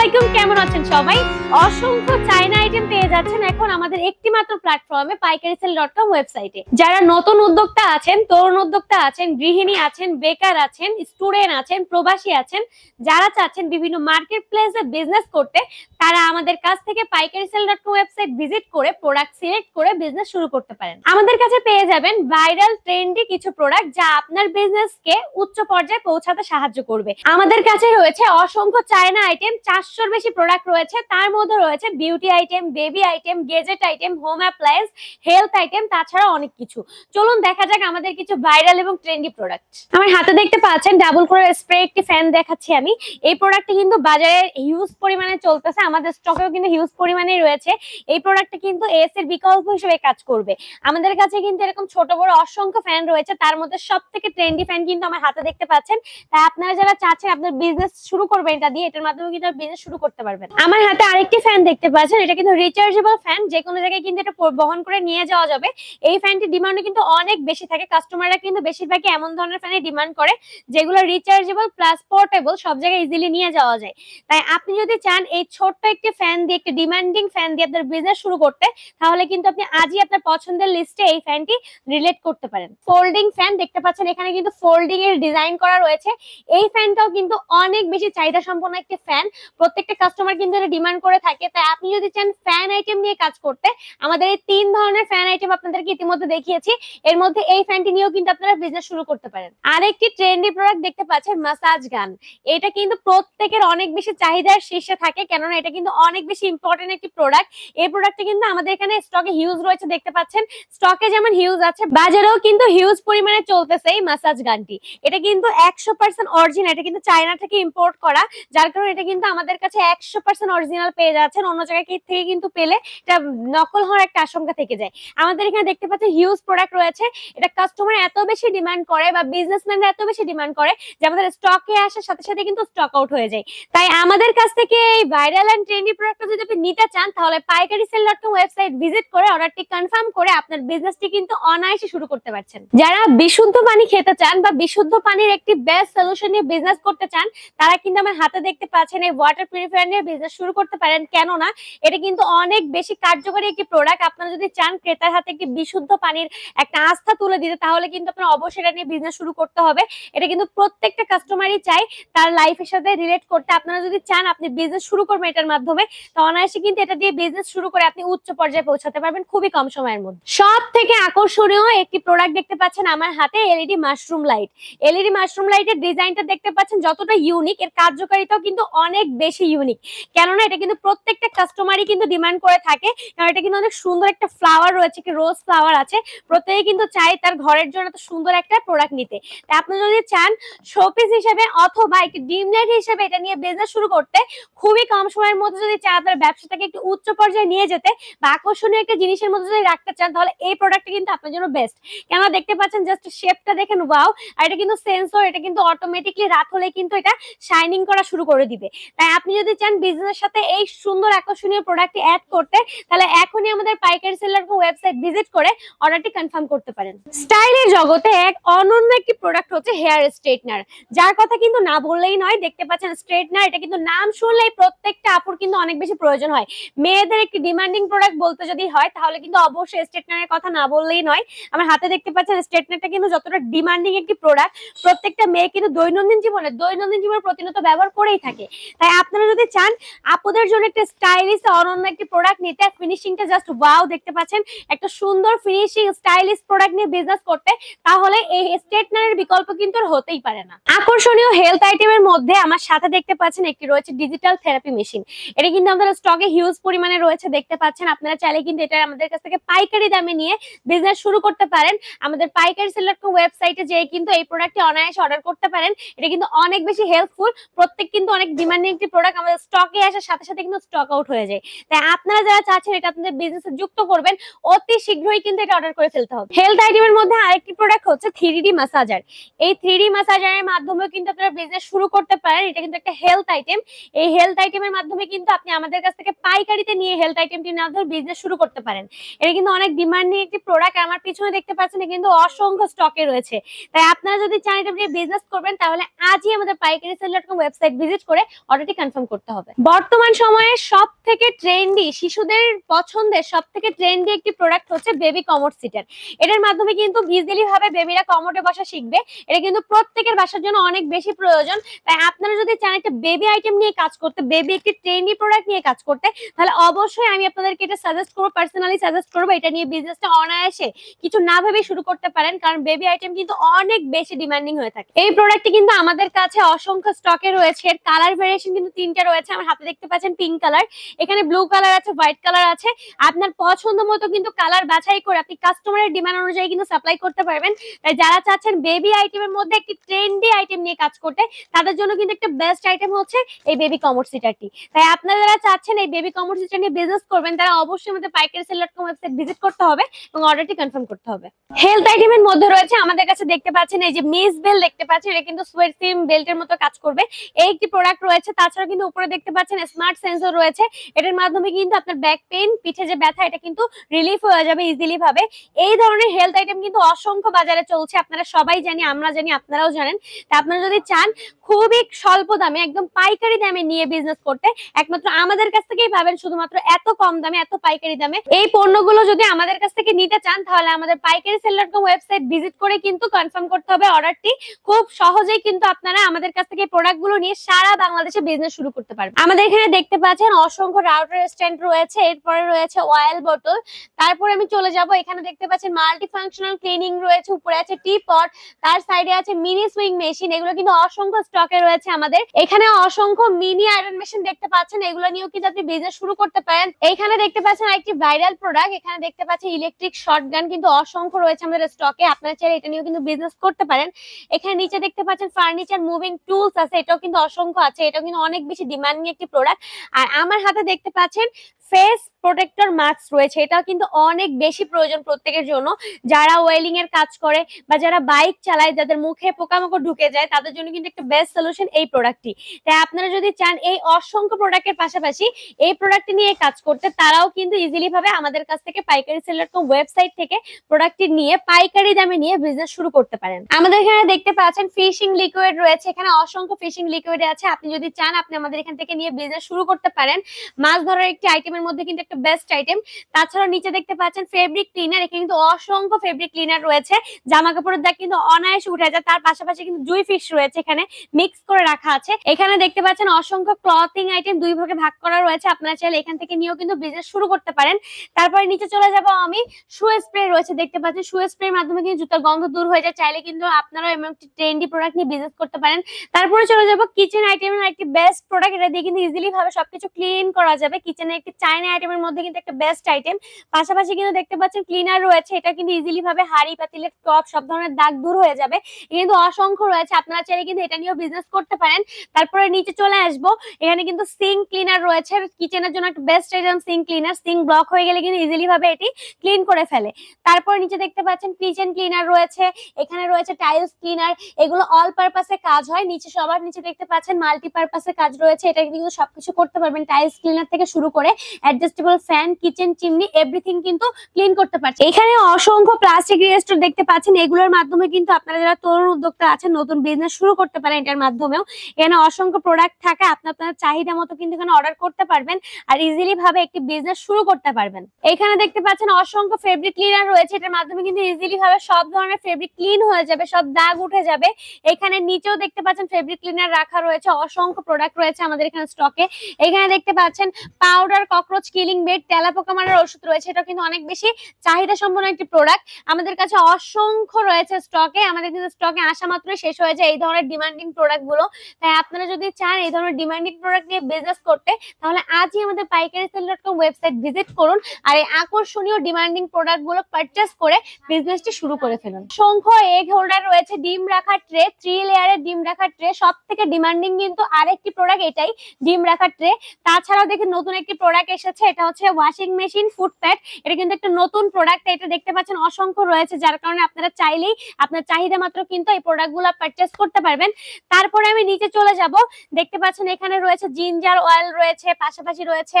আলাইকুম কেমন আছেন সবাই? অসংখ্য চাইনা আইটেম পেয়ে যাচ্ছেন এখন আমাদের একটি মাত্র প্ল্যাটফর্মে পাইকারি সেল ডট কম ওয়েবসাইটে যারা নতুন উদ্যোক্তা আছেন, তরুণ উদ্যোক্তা আছেন, গৃহিণী আছেন, বেকার আছেন স্টুডেন্ট আছেন, প্রবাসী আছেন, যারা চাচ্ছেন বিভিন্ন মার্কেট প্লেসে বিজনেস করতে, তারা আমাদের কাছ থেকে Paikari sale dot com website visit করে প্রোডাক্ট সিলেক্ট করে বিজনেস শুরু করতে পারেন। আমাদের কাছে পেয়ে যাবেন ভাইরাল ট্রেন্ডি কিছু প্রোডাক্ট যা আপনার বিজনেসকে উচ্চ পর্যায়ে পৌঁছাতে সাহায্য করবে। আমাদের কাছে রয়েছে অসংখ্য চায়না আইটেম চারশোর বেশি প্রোডাক্ট রয়েছে। তার মধ্যে রয়েছে beauty item baby item gadget item home appliance health item তাছাড়া অনেক কিছু। চলুন দেখা যাক আমাদের কিছু ভাইরাল এবং ট্রেন্ডি প্রোডাক্ট আমার হাতে দেখতে পাচ্ছেন ডাবল কোরের স্প্রে একটি ফ্যান দেখাচ্ছি আমি। এই প্রোডাক্টটি কিন্তু বাজারে হিউজ পরিমাণে চলতেছে। আমাদের স্টকেও কিন্তু হিউজ পরিমাণে রয়েছে। এই প্রোডাক্টটা কিন্তু এস এর বিকল্প হিসেবে কাজ করবে। আমাদের কাছে কিন্তু এরকম ছোট, বড়, অসংখ্য ফ্যান রয়েছে। তার মধ্যে সব থেকে ট্রেন্ডি ফ্যান কিন্তু আমার হাতে দেখতে পাচ্ছেন। তাই আপনারা যারা চাচ্ছেন আপনার বিজনেস শুরু করবেন এটা দিয়ে, এটার মাধ্যমে কিন্তু বিজনেস শুরু করতে পারবেন। আমার হাতে আরেকটি ফ্যান দেখতে পাচ্ছেন, এটা কিন্তু রিচার্জেবল ফ্যান যে কোনো জায়গায় কিন্তু এটা বহন করে নিয়ে যাওয়া যাবে। এই ফ্যানটির ডিমান্ড কিন্তু অনেক বেশি থাকে। কাস্টমাররা কিন্তু বেশিরভাগই এমন ধরনের ফ্যানের ডিমান্ড করে, যেগুলো রিচার্জেবল প্লাস পোর্টেবল সব জায়গায় ইজিলি নিয়ে যাওয়া যায়। তাই আপনি যদি চান এই ছোট্ট একটি ফ্যান দিয়ে, একটি ডিমান্ডিং ফ্যান দিয়ে আপনার বিজনেস শুরু করতে, তাহলে কিন্তু আপনি আজই আপনার পছন্দের লিস্টে এই ফ্যানটি রিলেট করতে পারেন। ফোল্ডিং ফ্যান দেখতে পাচ্ছেন, এখানে কিন্তু ফোল্ডিং এর ডিজাইন করা রয়েছে। এই ফ্যানটাও কিন্তু অনেক বেশি চাহিদা সম্পন্ন একটি ফ্যান প্রত্যেকটা কাস্টমার কিন্তু এটা ডিমান্ড করে থাকে। তাই আপনি যদি চান ফ্যান আইটেম নিয়ে কাজ করতে, আমাদের এই তিন ধরনের ফ্যান আইটেম আপনাদেরকে ইতিমধ্যে দেখিয়েছি। এর মধ্যে এই ফ্যানটি নিয়েও কিন্তু আপনারা বিজনেস শুরু করতে পারেন। আরেকটি ট্রেন্ডি প্রোডাক্ট দেখতে পাচ্ছেন মাসাজ গান। এটা কিন্তু প্রত্যেকের অনেক বেশি চাহিদার শীর্ষে থাকে, কেননা এটা কিন্তু অনেক বেশি ইম্পর্টেন্ট একটি প্রোডাক্ট এই প্রোডাক্টটা কিন্তু আমাদের এখানে স্টকে হিউজ রয়েছে, দেখতে পাচ্ছেন। স্টকে যেমন হিউজ আছে, বাজারেও কিন্তু হিউজ পরিমাণে চলতেছে এই মাসাজ গানটি। এটা কিন্তু একশো পার্সেন্ট অরিজিনাল এটা কিন্তু চায়না থেকে ইম্পোর্ট করা, যার কারণে এটা কিন্তু আমাদের কাছে একশো পার্সেন্ট অরিজিনাল পেয়ে যাচ্ছেন, অন্য জায়গায় থেকে কিন্তু পেলে এটা নকল হওয়ার একটা আশঙ্কা থেকে যায়। আমাদের এখানে দেখতে পাচ্ছেন হিউজ প্রোডাক্ট রয়েছে, এটা কাস্টমার এত বেশি ডিমান্ড করে বা বিজনেসম্যানরা এত বেশি ডিমান্ড করে যে আমাদের স্টকে আসার সাথে সাথে কিন্তু স্টক আউট হয়ে যায়। তাই আমাদের কাছ থেকে এই ভাইরাল এন্ড ট্রেন্ডি প্রোডাক্টটা যদি আপনি নিতে চান, তাহলে Paikari sale dot com website visit করে অর্ডারটি কনফার্ম করে আপনার বিজনেসটি কিন্তু অনায়াসে শুরু করতে পারছেন। যারা বিশুদ্ধ পানি খেতে চান বা বিশুদ্ধ পানির একটি বেস্ট সলিউশন নিয়ে বিজনেস করতে চান, তারা কিন্তু আমার হাতে দেখতে পাচ্ছেন এই ওয়াটার পিউরিফায়ার নিয়ে বিজনেস শুরু করতে পারেন। কেননা, এটা কিন্তু অনেক বেশি কার্যকরী একটি প্রোডাক্ট আপনারা যদি চান ক্রেতার হাতে একটি বিশুদ্ধ পানির একটা আস্থা তুলে দিতে, তাহলে কিন্তু আপনার অবশ্যই এটা নিয়ে বিজনেস শুরু করতে হবে। এটা কিন্তু প্রত্যেকটা কাস্টমারই চাই তার লাইফের সাথে রিলেট করতে। আপনারা যদি চান আপনি বিজনেস শুরু করবেন এটার মাধ্যমে, তো অনায়াসে কিন্তু এটা দিয়ে বিজনেস শুরু করে আপনি উচ্চ পর্যায়ে পৌঁছাতে পারবেন খুবই কম সময়ের মধ্যে। সব থেকে আকর্ষণীয় একটি প্রোডাক্ট দেখতে পাচ্ছেন আমার হাতে LED mushroom light LED mushroom লাইটের ডিজাইনটা দেখতে পাচ্ছেন যতটা ইউনিক এর কার্যকারিতাও কিন্তু অনেক বেশি ইউনিক কেননা এটা কিন্তু প্রত্যেকটা কাস্টমারই কিন্তু ডিমান্ড করে থাকে। কারণ এটা কিন্তু অনেক সুন্দর একটা ফ্লাওয়ার রয়েছে কি রোজ ফ্লাওয়ার আছে। প্রত্যেকে কিন্তু চায় তার ঘরের জন্য এত সুন্দর একটা প্রোডাক্ট নিতে। তাই আপনি যদি চান শোপিস হিসেবে অথবা একটি ডিম লাইট হিসেবে এটা নিয়ে বিজনেস শুরু করতে, খুবই কম সময়ের মধ্যে যদি চান আপনার ব্যবসাটাকে একটু উচ্চ পর্যায়ে নিয়ে যেতে বা আকর্ষণীয় একটা জিনিসের মধ্যে যদি রাখতে চান, তাহলে এই প্রোডাক্টটা কিন্তু আপনার জন্য বেস্ট কেন দেখতে পাচ্ছেন জাস্ট শেপটা দেখেন ওয়াও আর এটা কিন্তু সেন্সর এটা কিন্তু অটোমেটিকলি রাত হলে কিন্তু এটা শাইনিং করা শুরু করে দিবে। তাই আপনি যদি চান বিজনেসের সাথে এই সুন্দর আকর্ষণীয় প্রোডাক্টটি অ্যাড করতে, তাহলে এখনই আমাদের পাইকারি সেলার ওয়েবসাইট ভিজিট করে অর্ডারটি কনফার্ম করতে পারেন। স্টাইলের জগতে এক অনন্য একটি প্রোডাক্ট হচ্ছে হেয়ার স্ট্রেটনার যার কথা কিন্তু না বললেই নয়, দেখতে পাচ্ছেন স্ট্রেটনার এটা কিন্তু নাম শুনলেই প্রত্যেকটা আপুর কিন্তু অনেক বেশি প্রয়োজন হয়। মেয়েদের একটি ডিমান্ডিং প্রোডাক্ট বলতে যদি হয়, তাহলে কিন্তু অবশ্যই স্ট্রেটনারের কথা না বললেই নয়। আমার হাতে দেখতে পাচ্ছেন স্ট্রেটনারটা কিন্তু যতটা ডিমান্ডিং একটি প্রোডাক্ট প্রত্যেকটা মেয়ে কিন্তু দৈনন্দিন জীবনে দৈনন্দিন জীবনে প্রতিনিয়ত ব্যবহার করেই থাকে। তাই আপনারা যদি চান, আপুদের জন্য একটা স্টাইলিশ অনন্য একটি প্রোডাক্ট নিতে ফিনিশিংটা জাস্ট ওয়াও দেখতে পাচ্ছেন। একটা সুন্দর ফিনিশিং স্টাইলিশ প্রোডাক্ট নিয়ে বিজনেস করতে, তাহলে এই স্ট্রেটনারের বিকল্প কিন্তু হতেই পারে না। আকর্ষণীয় হেলথ আইটেমের মধ্যে আমার সাথে দেখতে পাচ্ছেন একটি রয়েছে ডিজিটাল থেরাপি মেশিন এটা কিন্তু আমাদের স্টকে হিউজ পরিমাণে রয়েছে, দেখতে পাচ্ছেন। আপনারা চাইলে কিন্তু এটা আমাদের কাছ থেকে পাইকারি দামে নিয়ে বিজনেস শুরু করতে পারেন। আমাদের পাইকারি সেলার ওয়েবসাইটে যেয়ে কিন্তু এই প্রোডাক্টটি অনায়াসে অর্ডার করতে পারেন। এটা কিন্তু অনেক বেশি হেল্পফুল প্রত্যেক কিন্তু অনেক ডিমান্ডিং একটি প্রোডাক্ট আমাদের স্টকে আসার সাথে সাথে কিন্তু স্টক আউট হয়ে যায়। তাই আপনারা যারা চাচ্ছেন এটা আপনাদের বিজনেসে যুক্ত করবেন, অতি শীঘ্রই কিন্তু এটা অর্ডার করে ফেলতে হবে। হেলথ আইটেমের মধ্যে আরেকটি প্রোডাক্ট হচ্ছে থ্রি মাসাজার এই থ্রি মাসাজারের মাধ্যমে কিন্তু আপনারা বিজনেস শুরু করতে পারেন, এটা কিন্তু একটা হেলথ আইটেম এই হেলথ আইটেমের মাধ্যমে কিন্তু আপনি আমাদের কাছ থেকে পাইকারিতে নিয়ে হেলথ আইটেমটি না ধরে বিজনেস শুরু করতে পারেন। এটা কিন্তু অনেক ডিমান্ডিং একটি প্রোডাক্ট আমার পিছনে দেখতে পাচ্ছেন কিন্তু অসংখ্য স্টকে রয়েছে। তাই আপনারা যদি চান এটা বিজনেস করবেন, তাহলে আজই আমাদের Paikari sale dot com website visit করে অর্ডারটি কনফার্ম করতে হবে। বর্তমান সময়ে সব থেকে ট্রেন্ডি শিশুদের পছন্দের সব থেকে ট্রেন্ডি একটি প্রোডাক্ট হচ্ছে বেবি কমোড সিটার এটার মাধ্যমে কিন্তু ইজিলি ভাবে বেবিরা কমোডে বসা শিখবে। এটা কিন্তু প্রত্যেকের বাসার জন্য অনেক বেশি প্রয়োজন। তাই আপনারা যদি চান একটা বেবি আইটেম নিয়ে কাজ করতে বেবি একটি ট্রেন্ডি প্রোডাক্ট নিয়ে কাজ করতে, তাহলে অবশ্যই আমি আপনাদেরকে এটা সাজেস্ট করব পার্সোনালি সাজেস্ট করব। এটা নিয়ে বিজনেসটা অনায়াসে কিছু না ভেবে শুরু করতে পারেন, কারণ বেবি আইটেম কিন্তু অনেক বেশি ডিমান্ডিং হয়ে থাকে। এই প্রোডাক্টটি কিন্তু আমাদের কাছে অসংখ্য স্টকে রয়েছে। এর কালার ভেরিয়েশন কিন্তু তিনটা রয়েছে, আমার হাতে দেখতে পাচ্ছেন পিঙ্ক কালার এখানে ব্লু কালার আছে হোয়াইট কালার আছে। আপনার পছন্দ মতো কিন্তু কালার বাছাই করে আপনি কাস্টমারের ডিমান্ড অনুযায়ী কিন্তু সাপ্লাই করতে পারবেন। তাই যারা চাচ্ছেন বেবি আইটেমের মধ্যে একটি ট্রেন্ডি আইটেম নিয়ে কাজ করতে, তাদের জন্য কিন্তু একটা বেস্ট আইটেম হচ্ছে এই বেবি কমোড সিটারটি তাই আপনারা যারা চাচ্ছেন এই বেবি কমোড সিটার নিয়ে বিজনেস করবেন, তারা অবশ্যই আমাদের Paikari sale dot com website visit করতে হবে এবং অর্ডারটি কনফার্ম করতে হবে। হেলথ আইটেমের মধ্যে রয়েছে, আমাদের কাছে দেখতে পাচ্ছেন এই যে মিস বেল দেখতে পাচ্ছেন, এটা কিন্তু সোয়েট সিম বেল্টের মতো কাজ করবে। এই একটি প্রোডাক্ট রয়েছে, তাছাড়া কিন্তু উপরে দেখতে পাচ্ছেন স্মার্ট সেন্সর রয়েছে। এটার মাধ্যমে কিন্তু আপনার ব্যাক পেইন পিঠে যে ব্যথা, এটা কিন্তু রিলিফ হয়ে যাবে ইজিলি ভাবে। এই ধরনের হেলথ আইটেম কিন্তু অসংখ্য বাজারে চলছে, আপনারা সবাই জানি, আমরা জানি, আপনারাও জানেন। তা আপনারা যদি চান, খুবই স্বল্প দামে, একদম পাইকারি দামে নিয়ে বিজনেস করতে, একমাত্র আমাদের কাছ থেকেই পাবেন, শুধুমাত্র এত কম দামে, এত পাইকারি দামে। এই পণ্যগুলো যদি আমাদের কাছ থেকে নিতে চান, তাহলে আমাদের Paikari sale dot com website visit করে কিন্তু কনফার্ম করতে হবে অর্ডারটি খুব সহজেই কিন্তু আপনারা আমাদের কাছ থেকে প্রোডাক্টগুলো নিয়ে সারা বাংলাদেশে বিজনেস শুরু করতে পারবেন আমাদের এখানে দেখতে পাচ্ছেন অসংখ্য রাউটার স্ট্যান্ড রয়েছে, এরপরে রয়েছে অয়েল বোতল তারপরে আমি চলে যাব, এখানে দেখতে পাচ্ছেন মাল্টি ফাংশনাল ক্লিনিং রয়েছে, উপরে আছে টি পট তার সাইডে আছে মিনি সুইং মেশিন এগুলো কিন্তু অসংখ্য স্টকে রয়েছে আমাদের। এখানে অসংখ্য মিনি আয়রন মেশিন দেখতে পাচ্ছেন, এগুলো নিয়েও কিন্তু আপনি বিজনেস শুরু করতে পারেন। এইখানে দেখতে পাচ্ছেন একটি ভাইরাল প্রোডাক্ট এখানে দেখতে পাচ্ছেন ইলেকট্রিক শর্ট গান কিন্তু অসংখ্য রয়েছে আমাদের স্টকে আপনারা চাইলে এটা নিয়েও কিন্তু বিজনেস করতে পারেন। এখানে নিচে দেখতে পাচ্ছেন ফার্নিচার মুভিং টুলস আছে, এটাও কিন্তু অসংখ্য আছে, এটাও কিন্তু অনেক বেশি ডিমান্ডিং একটি প্রোডাক্ট আর আমার হাতে দেখতে পাচ্ছেন ফেস প্রোটেক্টর মাস্ক রয়েছে। এটাও কিন্তু অনেক বেশি প্রয়োজন প্রত্যেকের জন্য। যারা ওয়েলিং এর কাজ করে বা যারা বাইক চালায়, যাদের মুখে পোকামাকড় ঢুকে যায়, তাদের জন্য কিন্তু একটা বেস্ট সলিউশন এই প্রোডাক্টটি তাই আপনারা যদি চান এই অসংখ্য প্রোডাক্টের পাশাপাশি এই প্রোডাক্টটি নিয়ে কাজ করতে, তারাও কিন্তু ইজিলি ভাবে আমাদের কাছ থেকে Paikari sell dot com website থেকে প্রোডাক্টটি নিয়ে পাইকারি দামে নিয়ে বিজনেস শুরু করতে পারেন। আমাদের এখানে দেখতে পাচ্ছেন ফিশিং লিকুইড রয়েছে। এখানে অসংখ্য ফিশিং লিকুইড আছে। আপনি যদি চান, আপনি আমাদের এখান থেকে নিয়ে বিজনেস শুরু করতে পারেন। মাছ ধরার একটি আইটেমের মধ্যে কিন্তু একটা বেস্ট আইটেম তাছাড়াও নিচে দেখতে পাচ্ছেন ফেব্রিক ক্লিনার এখানে কিন্তু অসংখ্য ফেব্রিক ক্লিনার রয়েছে। জামা কাপড়ের দাগ কিন্তু অনায়াসে উঠে যায়, তার পাশাপাশি কিন্তু জুই ফিশ রয়েছে এখানে মিক্স করে রাখা আছে। এখানে দেখতে পাচ্ছেন অসংখ্য ক্লথিং আইটেম দুই ভাগে ভাগ করা রয়েছে, আপনারা চাইলে এখান থেকে নিয়েও কিন্তু বিজনেস শুরু করতে পারেন। তারপরে নিচে চলে যাব আমি শু স্প্রে রয়েছে, দেখতে পাচ্ছেন শু স্প্রের মাধ্যমে কিন্তু জুতার গন্ধ দূর হয়ে যায়, চাইলে কিন্তু আপনারা এমন একটি ট্রেন্ডি প্রোডাক্ট নিয়ে বিজনেস করতে পারেন। তারপরে চলে যাব কিচেন আইটেমের একটি বেস্ট প্রোডাক্ট এটা দিয়ে কিন্তু ইজিলি ভাবে সবকিছু ক্লিন করা যাবে। কিচেনের একটি চাইনা আইটেমের মধ্যে কিন্তু একটা বেস্ট আইটেম পাশাপাশি কিন্তু দেখতে পাচ্ছেন ক্লিনার রয়েছে, এটা কিন্তু ইজিলি ভাবে হাড়ি, পাতিলের টপ সব ধরনের দাগ দূর হয়ে যাবে। কিন্তু অসংখ্য রয়েছে, আপনারা চাইলে কিন্তু এটা নিয়েও বিজনেস করতে পারেন। তারপরে নিচে চলে আসব, এখানে কিন্তু সিং ক্লিনার রয়েছে কিচেনের জন্য একটা best item sink cleaner sink block হয়ে গেলে কিন্তু ইজিলি ভাবে এটি ক্লিন করে ফেলে। তারপর নিচে দেখতে পাচ্ছেন কিচেন ক্লিনার রয়েছে, এখানে রয়েছে টাইলস ক্লিনার এগুলো অল পারপাসে কাজ হয়। নিচে সবার নিচে দেখতে পাচ্ছেন মাল্টি পারপাসে কাজ রয়েছে, এটা কিন্তু সবকিছু করতে পারবেন টাইলস ক্লিনার থেকে শুরু করে। Adjustable fan kitchen chimney everything কিন্তু ক্লিন করতে পারছে। এখানে অসংখ্য প্লাস্টিক রেস্টোর দেখতে পাচ্ছেন। এগুলোর মাধ্যমে কিন্তু আপনারা যারা তরুণ উদ্যোক্তা আছেন, নতুন বিজনেস শুরু করতে পারেন এটার মাধ্যমেও, এখানে অসংখ্য প্রোডাক্ট থাকে। আপনি আপনার চাহিদা মতো কিন্তু এখানে অর্ডার করতে পারবেন আর ইজিলি ভাবে একটি বিজনেস শুরু করতে পারবেন। এখানে দেখতে পাচ্ছেন অসংখ্য ফেব্রিক ক্লিনার রয়েছে। এটার মাধ্যমে কিন্তু ইজিলি ভাবে সব ধরনের ফেব্রিক ক্লিন হয়ে যাবে, সব দাগ উঠে যাবে। এখানে নিচেও দেখতে পাচ্ছেন ফেব্রিক ক্লিনার রাখা রয়েছে। অসংখ্য প্রোডাক্ট রয়েছে আমাদের এখানে স্টকে এখানে দেখতে পাচ্ছেন পাউডার ককরোচ কিলিং বেড তেলাপোকা মারার ওষুধ রয়েছে এটা কিন্তু অনেক বেশি চাহিদা সম্পন্ন একটি প্রোডাক্ট আমাদের কাছে অসংখ্য রয়েছে স্টকে আমাদের কিন্তু স্টকে আসা মাত্রই শেষ হয়ে যায় এই ধরনের ডিমান্ডিং প্রোডাক্টগুলো। তাই আপনারা যদি চান এই ধরনের ডিমান্ডিং প্রোডাক্ট নিয়ে বিজনেস করতে, তাহলে আজই আমাদের Paikari sale dot com website visit করুন আর এই আকর্ষণীয় ডিমান্ডিং প্রোডাক্টগুলো পারচেস করে বিজনেসটি শুরু করে ফেলুন। অসংখ্য এগ হোল্ডার রয়েছে, ডিম রাখার ট্রে থ্রি লেয়ারের ডিম রাখার ট্রে সব থেকে ডিমান্ডিং কিন্তু আরেকটি প্রোডাক্ট এটাই, ডিম রাখার ট্রে তাছাড়াও দেখে নতুন একটি প্রোডাক্ট এসেছে, এটা হচ্ছে ওয়াশিং মেশিন ফুড প্যাড এটা কিন্তু একটা নতুন প্রোডাক্ট এটা দেখতে পাচ্ছেন অসংখ্য রয়েছে, যার কারণে আপনারা চাইলেই আপনার চাহিদা মাত্র কিন্তু এই প্রোডাক্টগুলো পারচেস করতে পারবেন। তারপরে আমি নিচে চলে যাব, দেখতে পাচ্ছেন এখানে রয়েছে জিঞ্জার অয়েল রয়েছে, পাশাপাশি রয়েছে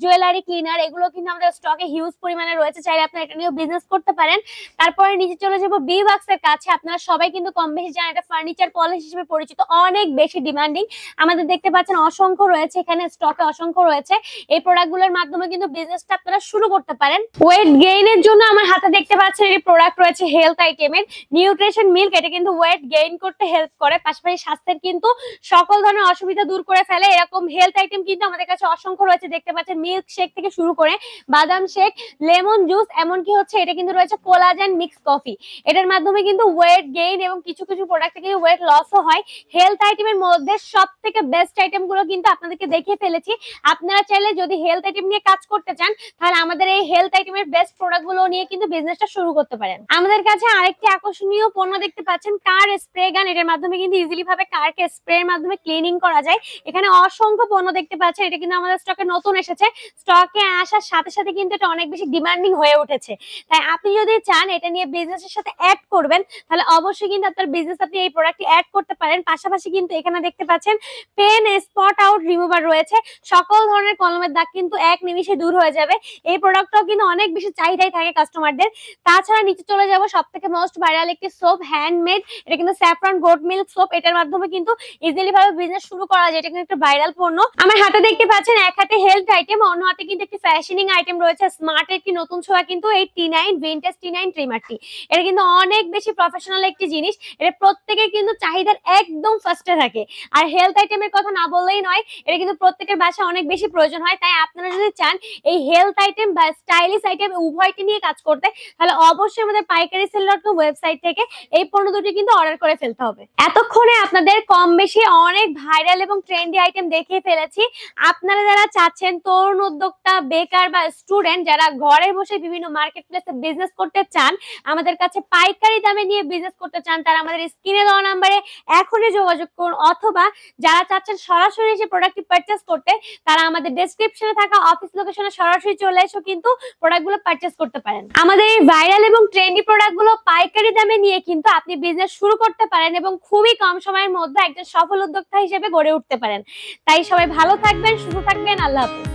জুয়েলারি ক্লিনার এগুলো কিন্তু আমাদের স্টকে হিউজ পরিমাণে রয়েছে, চাইলে আপনারা এটা নিয়েও বিজনেস করতে পারেন। তারপরে নিচে চলে যাব বি বাক্সের কাছে, আপনারা সবাই কিন্তু কম বেশি জানেন, এটা ফার্নিচার পলিশ হিসেবে পরিচিত, অনেক বেশি ডিমান্ডিং আমাদের দেখতে পাচ্ছেন অসংখ্য রয়েছে, এখানে স্টকে অসংখ্য রয়েছে। এই প্রোডাক্টগুলোর মাধ্যমে কিন্তু বিজনেসটা আপনারা শুরু করতে পারেন। ওয়েট গেইনের জন্য আমার হাতে দেখতে পাচ্ছেন এই প্রোডাক্ট রয়েছে হেলথ আইটেমের নিউট্রিশন মিল্ক এটা কিন্তু ওয়েট গেইন করতে হেল্প করে। পাশাপাশি স্বাস্থ্যের কিন্তু সকল ধরনের অসুবিধা দূর করে ফেলে। এরকম হেলথ আইটেম কিন্তু আমাদের কাছে অসংখ্য রয়েছে। দেখতে পাচ্ছেন মিল্ক শেক থেকে শুরু করে বাদাম শেক লেমন জুস এমনকি হচ্ছে এটা কিন্তু রয়েছে কোলাজেন মিক্স কফি এটার মাধ্যমে কিন্তু ওয়েট গেইন এবং কিছু কিছু প্রোডাক্টে কিন্তু ওয়েট লসও হয়। হেলথ আইটেমের মধ্যে সব থেকে বেস্ট আইটেমগুলো কিন্তু আপনাদেরকে দেখিয়ে ফেলেছি। আপনারা চাইলে যদি হেলথ আইটেম নিয়ে কাজ করতে চান, তাহলে আমাদের এই হেলথ আইটেমের বেস্ট প্রোডাক্টগুলো নিয়ে কিন্তু বিজনেসটা শুরু করতে পারেন। আমাদের কাছে আরেকটি আকর্ষণীয় পণ্য দেখতে পাচ্ছেন কার স্প্রে গান এটার মাধ্যমে কিন্তু ইজিলি ভাবে কারকে স্প্রে এর মাধ্যমে ক্লিনিং করা যায়। এখানে অসংখ্য পণ্য দেখতে পাচ্ছেন, এটা কিন্তু আমাদের স্টকে নতুন এসেছে। স্টকে আসার সাথে সাথে কিন্তু এটা অনেক বেশি ডিমান্ডিং হয়ে উঠেছে। তাই আপনি যদি চান এটা নিয়ে বিজনেসের সাথে অ্যাড করবেন, তাহলে অবশ্যই কিন্তু আপনার বিজনেস আপনি এই প্রোডাক্টটি অ্যাড করতে পারেন। পাশাপাশি কিন্তু এখানে দেখতে পাচ্ছেন পেন স্পট আউট রিমুভার রয়েছে। সকল ধরনের কলমের দাগ কিন্তু এক নিমিষে দূর হয়ে যাবে। এই প্রোডাক্টটাও কিন্তু অনেক বেশি চাহিদাই থাকে কাস্টমারদের তাছাড়া নিচে চলে যাব সব থেকে মোস্ট ভাইরাল একটি সোপ হ্যান্ডমেড এটা কিন্তু স্যাফরন গোট মিল্ক সোপ এটার মাধ্যমে কিন্তু ইজিলি ভাবে বিজনেস শুরু করা যায়। এটা কিন্তু একটা ভাইরাল পণ্য। আমার হাতে দেখতে পাচ্ছেন এক হাতে হেলথ আইটেম অন্য হাতে কিন্তু একটি ফ্যাশনিং আইটেম রয়েছে। স্মার্ট একটি নতুন ছোঁয়া কিন্তু এই T nine vintage T nine ট্রিমারটি এটা কিন্তু অনেক বেশি প্রফেশনাল একটি জিনিস। এটা প্রত্যেকে কিন্তু চাহিদার একদম ফার্স্টে থাকে। আর হেলথ আইটেমের কথা না বললেই নয়, এটা কিন্তু প্রত্যেকের বাসায় অনেক বেশি প্রয়োজন হয়। তাই আপনারা যদি চান এই হেলথ আইটেম বা স্টাইলিশ আইটেম উভয়টি নিয়ে কাজ করতে, তাহলে অবশ্যই আমাদের Paikari sell dot com website থেকে এই পণ্য দুটি কিন্তু অর্ডার করে ফেলতে হবে। এতক্ষণে আপনাদের কম বেশি অনেক ভাইরাল এবং ট্রেন্ডি আইটেম দেখিয়ে ফেলেছি। আপনারা যারা চাচ্ছেন তরুণ উদ্যোক্তা, বেকার বা স্টুডেন্ট যারা ঘরে বসে বিভিন্ন মার্কেট প্লেসে বিজনেস করতে চান, আমাদের কাছে পাইকারি দামে নিয়ে বিজনেস করতে চান, তারা আমাদের স্ক্রিনে দেওয়া নাম্বারে এখনই যোগাযোগ করুন, অথবা যারা চাচ্ছেন সরাসরি এসে প্রোডাক্টটি পারচেস করতে, তারা আমাদের ডেসক্রিপশনে থাকা অফিস লোকেশনে সরাসরি চলে এসো কিন্তু প্রোডাক্টগুলো পারচেস করতে পারেন। আমাদের এই ভাইরাল এবং ট্রেন্ডি প্রোডাক্টগুলো পাইকারি দামে নিয়ে কিন্তু আপনি বিজনেস শুরু করতে পারেন এবং খুবই কম সময়ের মধ্যে একজন সফল উদ্যোক্তা হিসেবে গড়ে উঠতে পারেন। তাই সবাই ভালো থাকবেন, সুস্থ থাকবেন, আল্লাহ হাফেজ।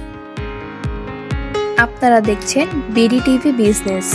আপনারা দেখছেন বিডি টিভি বিজনেস